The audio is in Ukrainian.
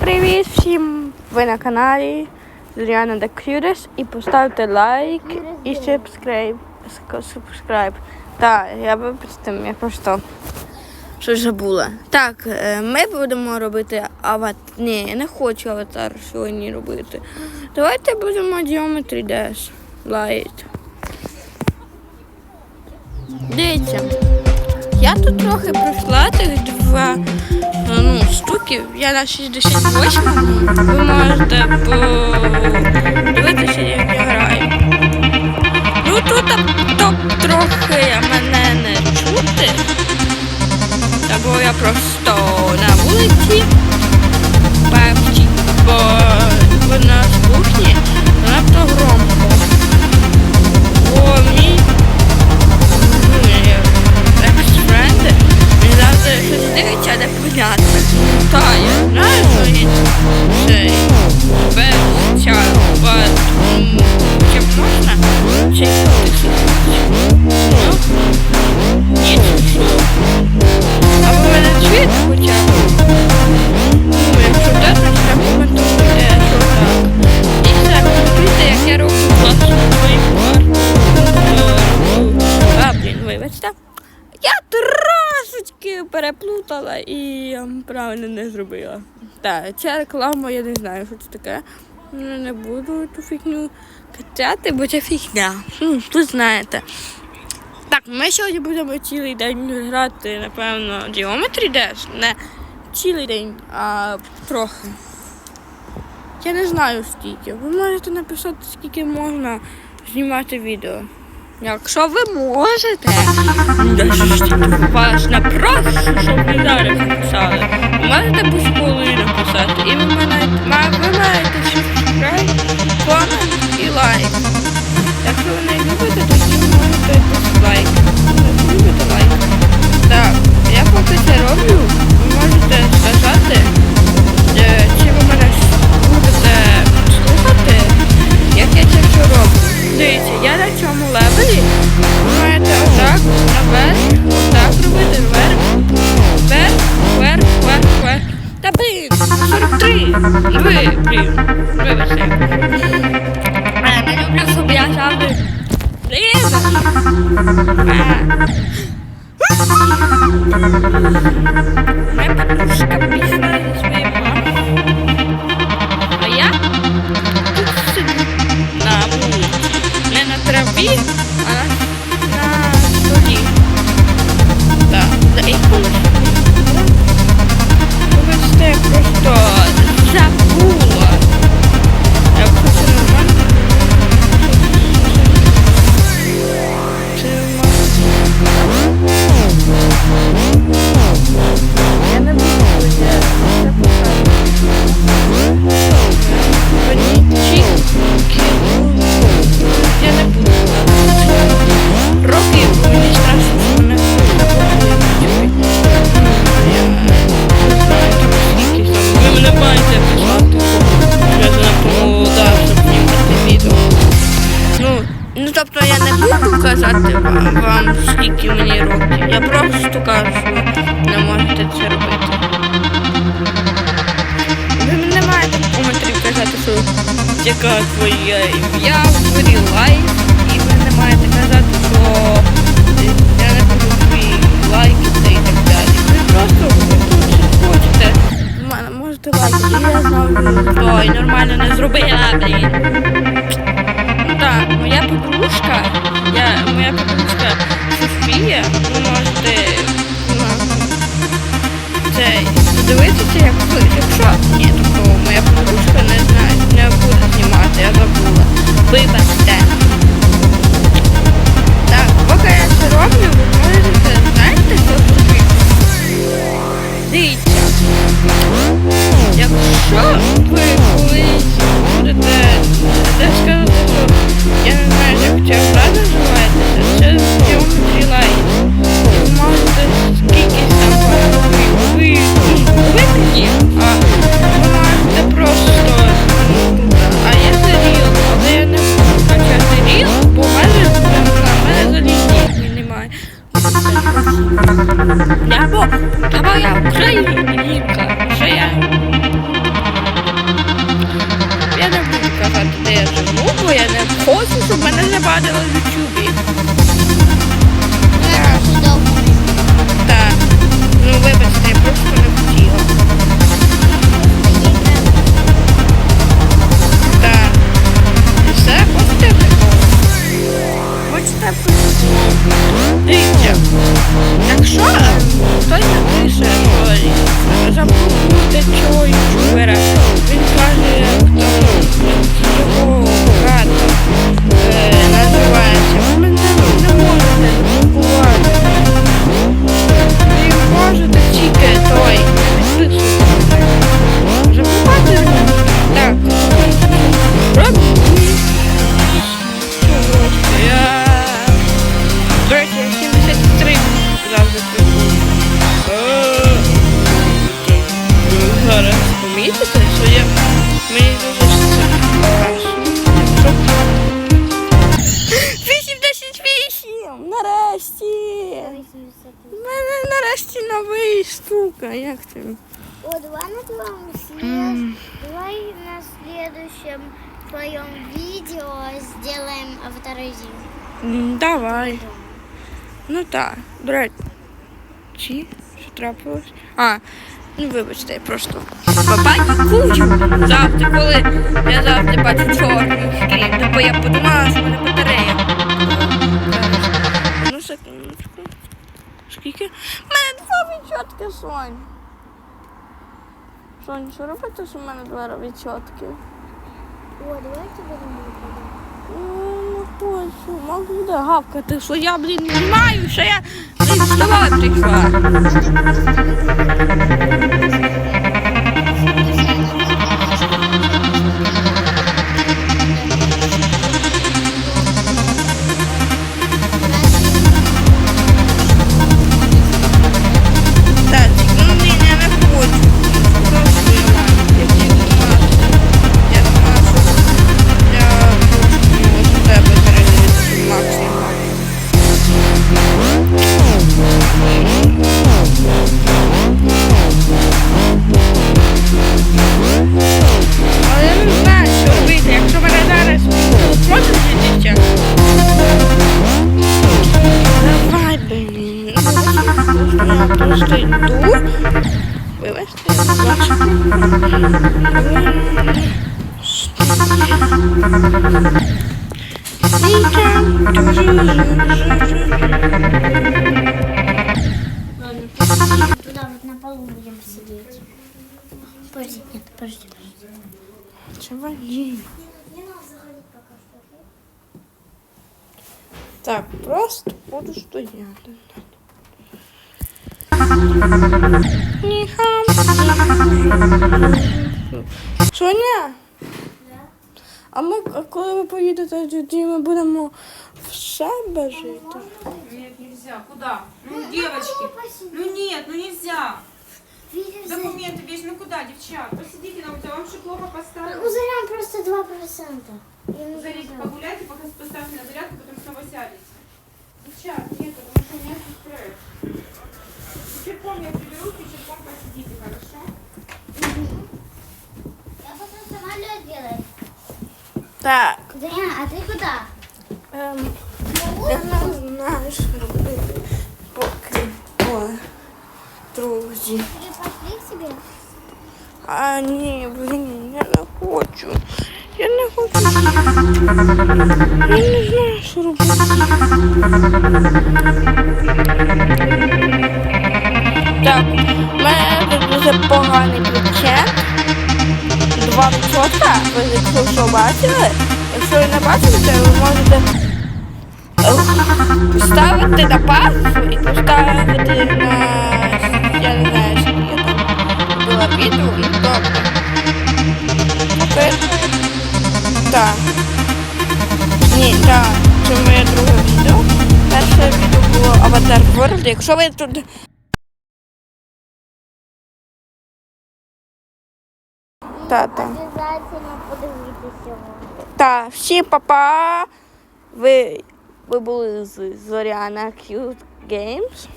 Привіт всім! Ви на каналі Зоряна The Cutest і поставте лайк і subscribe. subscribe. Так, я би тим, я просто щось забула. Так, е, ми будемо робити аватар. Ні, я не хочу аватар сьогодні робити. Давайте будемо Geometry Dash Light. Дивіться. Я тут трохи пройшла тих два ну, штуки. Я на 68 Ви можете подивитися, як я граю. Ну тут топ трохи мене не чути. Бо я просто на вулиці. Певчі, бо вона з кухні надто громко. Бо мій правильно не зробила. Так, ця реклама, я не знаю, що це таке. Ну, Не буду ту фігню качати, бо це фігня. Ви знаєте. Так, ми сьогодні будемо цілий день грати, напевно, Geometry Dash. Не цілий день, а трохи. Я не знаю скільки. Ви можете написати, скільки можна знімати відео. Якщо ви можете, вас не щоб ви зараз написали. Ви можете школі написати. І ви маєте, ма- ви маєте comment і лайк. Якщо ви не любите, то ви можете дизлайк. Блін, 43. Ви, блін, вибачте. А, не люблю, щоб я завжди ліза. Моя подружка пішла яка твоя ім'я, лайк, і ви не маєте казати, що я не буду твої лайки та і так далі. Ви просто тут хочете. Можете я знаю, ой, нормально не зробила, блін. Ну так, моя подружка, я, моя подружка Софія, ви можете ну, цей, подивитися, як ви, якщо ні, забула. Вибачте. Так, штука. Як ти? О, давай на твоем след- Давай на следующем твоем видео сделаем авторизм. М, Давай. Ну так, до речі. Чи? Що трапилось? А, ну вибачте, я просто бабані кучу. Завжди, коли я завжди бачу чорний скрін, то я подумала, що мене два Сонь. Сонь, що робити, що в мене два відчотки? О, давайте будемо. Ну, не хочу, можу буде гавкати, що я, блін, не маю, що я блін, вставати прийшла. Туда вот на полу будем сидеть. Подожди, нет, подожди, что. Так, просто буду стояти. Ніхам. Соня, Да? а ми а коли ви поїдете, тоді ми будемо в себе жити. Нет, нельзя. Куда? Ну, девочки. Ну нет, ну нельзя. Документы вещь. Ну куда, девчат? Посидите на утро. Вам что плохо У поставили? Зарян просто 2%. Я не Зарите, знаю. погуляйте, пока поставьте на зарядку, потом снова сядете. Девчат, нет, потому что меня тут. Вечерком я приберу, вечерком посидите, хорошо? Я потом самолет делаю. Так, Зарян, а ты куда? ем, я не знаю, що робити. Поки. О, друзі. Пошли к? А, ні, блін, я не хочу. Я не хочу. Я не знаю, що робити. Так, в мене тут дуже поганий бюджет. Два відсотка. Ви якщо що бачили? Якщо ви не бачили, то ви можете поставити на паузу і поставити на я не знаю, що була відео і добре. Тепер так. Ні, так, це моє друге відео. Перше відео було Аватар World. Якщо ви тут Та-та. Подивитися його. Та, всі папа. Ви, ви були з Зоряна Cute Games.